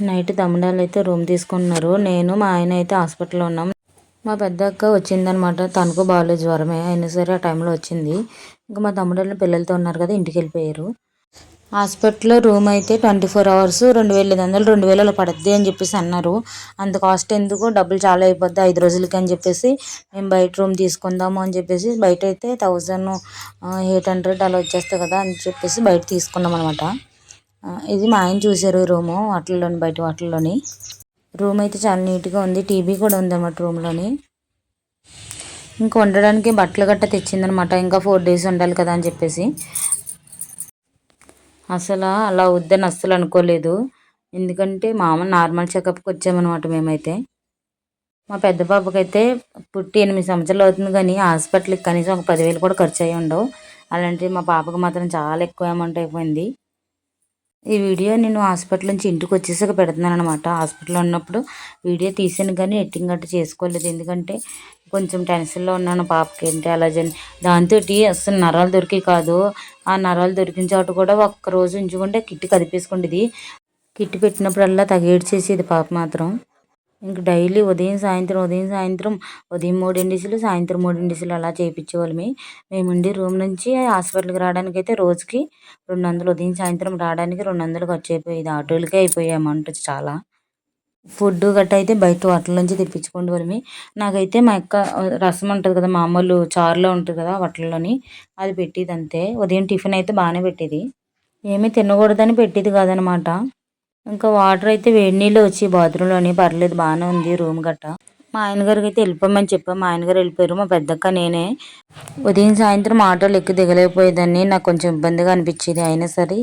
Night తమ్ముడాలు అయితే room తీసుకున్నారు. నేను మా ఆయన అయితే హాస్పిటల్లో ఉన్నాం. మా పెద్ద అక్క వచ్చిందనమాట. తనకు బాగాలేదు జ్వరమే. అయినా సరే ఆ టైంలో వచ్చింది. ఇంకా మా తమ్ముడు పిల్లలతో ఉన్నారు కదా ఇంటికి వెళ్ళిపోయారు. హాస్పిటల్లో రూమ్ అయితే ట్వంటీ ఫోర్ అవర్స్ రెండు వేల ఐదు వందలు రెండు వేలలో పడుద్ది అని చెప్పేసి అన్నారు. అంత కాస్ట్ ఎందుకు? డబ్బులు చాలా అయిపోద్ది ఐదు రోజులకి అని చెప్పేసి మేము బయట రూమ్ తీసుకుందాము అని చెప్పేసి బయట అయితే థౌజండ్ ఎయిట్ హండ్రెడ్ అలా వచ్చేస్తాయి కదా అని చెప్పేసి బయట తీసుకున్నాం అనమాట ఇది మా ఆయన చూశారు రూము వాటిల్లోని బయట వాటిల్లోని. రూమ్ అయితే చాలా నీట్గా ఉంది టీవీ కూడా ఉందన్నమాట రూమ్లోని. ఇంకా ఉండడానికి బట్టలు గట్ట తెచ్చిందనమాట ఇంకా ఫోర్ డేస్ ఉండాలి కదా అని చెప్పేసి. అసలు అలా వద్దని అస్సలు అనుకోలేదు. ఎందుకంటే మామూలు నార్మల్ చెకప్కి వచ్చామన్నమాట మేమైతే. మా పెద్ద పాపకైతే పుట్టి ఎనిమిది సంవత్సరాలు అవుతుంది కానీ హాస్పిటల్కి కనీసం ఒక పదివేలు కూడా ఖర్చు అయ్యి ఉండవు. అలాంటివి మా పాపకు మాత్రం చాలా ఎక్కువ అమౌంట్ అయిపోయింది. ఈ వీడియో నేను హాస్పిటల్ నుంచి ఇంటికి వచ్చేసాక పెడుతున్నాను అనమాట హాస్పిటల్లో ఉన్నప్పుడు వీడియో తీసాను కానీ ఎట్టింగ్ గట్ట చేసుకోలేదు. ఎందుకంటే కొంచెం టెన్షన్లో ఉన్నాను. పాపకి ఏంటి అలా దాంతో అసలు నరాలు దొరికి కాదు. ఆ నరాలు దొరికిన చోట కూడా ఒక్క రోజు ఉంచుకుంటే కిట్టి కదిపేసుకుంటుంది కిట్టి పెట్టినప్పుడల్లా తగేడ్చేసేది పాప మాత్రం. ఇంక డైలీ ఉదయం సాయంత్రం ఉదయం సాయంత్రం ఉదయం మూడిండిసలు సాయంత్రం మూడిండిసలు అలా చేయించేవాళ్ళమి మేము ఉండి రూమ్ నుంచి హాస్పిటల్కి రావడానికి అయితే రోజుకి రెండు వందలు ఉదయం సాయంత్రం రావడానికి రెండు వందలు ఖర్చు అయిపోయేది ఆటోలకే అయిపోయాయి అమౌంట్ చాలా. ఫుడ్ గట్ట అయితే బయట హోటల్ నుంచి తెప్పించుకోండి వాళ్ళమి నాకైతే మా యొక్క రసం ఉంటుంది కదా మామూలు చారులో ఉంటుంది కదా హోటల్లోని అది పెట్టేది అంతే ఉదయం టిఫిన్ అయితే బాగానే పెట్టేది. ఏమీ తినకూడదని పెట్టేది కాదనమాట. ఇంకా వాటర్ అయితే వేడి నీళ్ళు వచ్చి బాత్రూంలోని పర్లేదు బాగానే ఉంది రూమ్ గట్ట. మా ఆయన గారికి అయితే వెళ్ళిపోమని చెప్పాము మా ఆయన గారు వెళ్ళిపోయారు. మా పెద్దక్క నేనే. ఉదయం సాయంత్రం ఆటోలు ఎక్కి దిగలేకపోయేదాన్ని. నాకు కొంచెం ఇబ్బందిగా అనిపించేది అయినా సరే.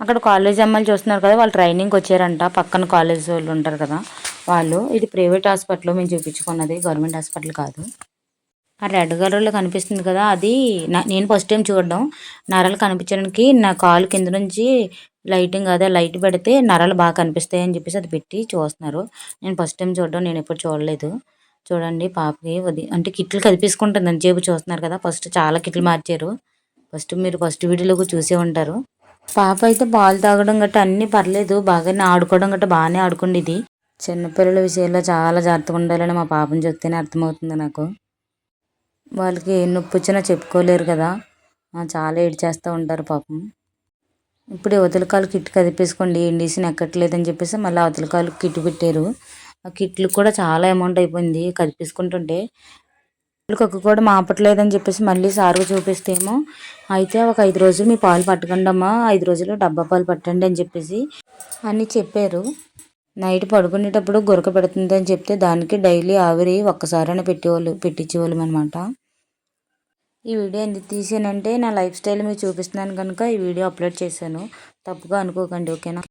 అక్కడ కాలేజ్ అమ్మాయిలు చూస్తున్నారు కదా వాళ్ళు ట్రైనింగ్కి వచ్చారంట. పక్కన కాలేజ్ వాళ్ళు ఉంటారు కదా వాళ్ళు. ఇది ప్రైవేట్ హాస్పిటల్లో మేము చూపించుకున్నది. గవర్నమెంట్ హాస్పిటల్ కాదు. ఆ రెడ్ కలర్లో కనిపిస్తుంది కదా అది నేను ఫస్ట్ టైం చూడడం. నరాలు కనిపించడానికి నా కాలు కింద నుంచి లైటింగ్ అదే లైట్ పెడితే నరాలు బాగా కనిపిస్తాయి అని చెప్పేసి అది పెట్టి చూస్తున్నారు. నేను ఫస్ట్ టైం చూడడం నేను ఎప్పుడు చూడలేదు. చూడండి పాపకి వది అంటే కిట్లు కదిపించుకుంటుంది అని చెప్పి చూస్తున్నారు కదా ఫస్ట్ చాలా కిట్లు మార్చారు. ఫస్ట్ మీరు ఫస్ట్ వీడియోలో చూసే ఉంటారు. పాప అయితే పాలు తాగడం గట్ట అన్నీ పర్లేదు బాగానే ఆడుకోవడం గట్ట బాగానే ఆడుకుండేది. చిన్నపిల్లల విషయంలో చాలా జాగ్రత్తగా ఉండాలని మా పాపని చెప్తేనే అర్థమవుతుంది నాకు. వాళ్ళకి ఏ నొప్పి వచ్చినా చెప్పుకోలేరు కదా. చాలా ఏడ్చేస్తూ ఉంటారు పాపం. ఇప్పుడు వదలకాలు కిట్ కదిపేసుకోండి ఇండిషన్ ఎక్కట్లేదని చెప్పేసి మళ్ళీ వదలకాలు కిట్ పెట్టారు. ఆ కిట్లు కూడా చాలా అమౌంట్ అయిపోయింది కదిపేసుకుంటుంటే. కక్కు కూడా మాపట్లేదని చెప్పేసి మళ్ళీ సారుగా చూపిస్తేమో అయితే ఒక ఐదు రోజులు మీ పాలు పట్టకండి అమ్మా ఐదు రోజులు డబ్బా పాలు పట్టండి అని చెప్పేసి అని చెప్పారు. నైట్ పడుకునేటప్పుడు గురక పెడుతుంది అని చెప్తే దానికి డైలీ ఆవిరి ఒక్కసారైనా పెట్టేవాళ్ళు పెట్టించేవాళ్ళం అనమాట ఈ వీడియో ఎందుకు తీసానంటే నా లైఫ్ స్టైల్ మీకు చూపిస్తున్నాను కనుక ఈ వీడియో అప్లోడ్ చేశాను. తప్పుగా అనుకోకండి ఓకేనా?